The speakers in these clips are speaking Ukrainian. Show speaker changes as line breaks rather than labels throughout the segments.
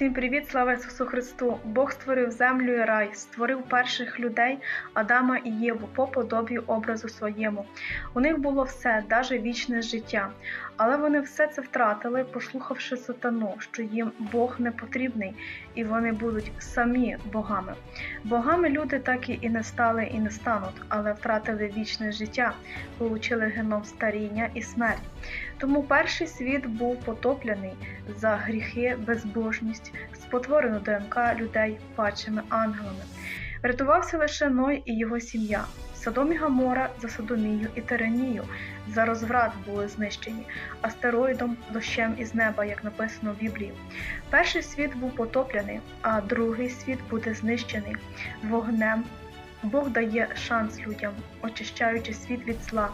Всім привіт, слава Ісусу Христу! Бог створив землю і рай, створив перших людей Адама і Єву по подобі образу своєму. У них було все, даже вічне життя. Але вони все це втратили, послухавши сатану, що їм Бог не потрібний, і вони будуть самі богами. Богами люди так і не стали і не стануть, але втратили вічне життя, получили геном старіння і смерть. Тому перший світ був потоплений за гріхи, безбожність, спотворену ДНК людей падшими ангелами. Врятувався лише Ной і його сім'я. Содом і Гамора за Содомію і Теранію за розврат були знищені астероїдом, дощем із неба, як написано в Біблії. Перший світ був потоплений, а другий світ буде знищений вогнем. Бог дає шанс людям, очищаючи світ від зла,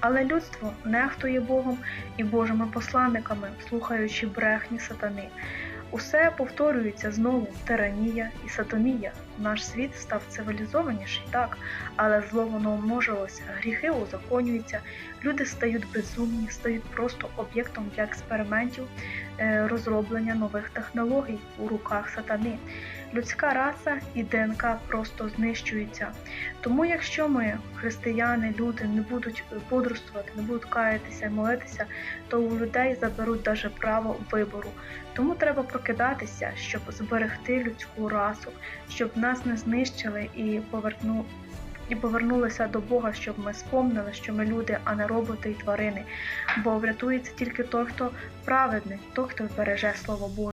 але людство нехтує Богом і Божими посланниками, слухаючи брехні сатани. Усе повторюється знову тиранія і сатомія. Наш світ став цивілізованіший, так, але зло воно умножилося, гріхи узаконюються, люди стають безумні, стають просто об'єктом для експериментів, е, розроблення нових технологій у руках сатани. Людська раса і ДНК просто знищуються. Тому, якщо ми, християни, люди, не будуть бодрствувати, не будуть каятися і молитися, то у людей заберуть даже право вибору. Тому треба прокидатися, щоб зберегти людську расу, щоб нас не знищили і поверну. І повернулися до Бога, щоб ми спомнили, що ми люди, а не роботи і тварини. Бо врятується тільки той, хто праведний, той, хто береже Слово Боже.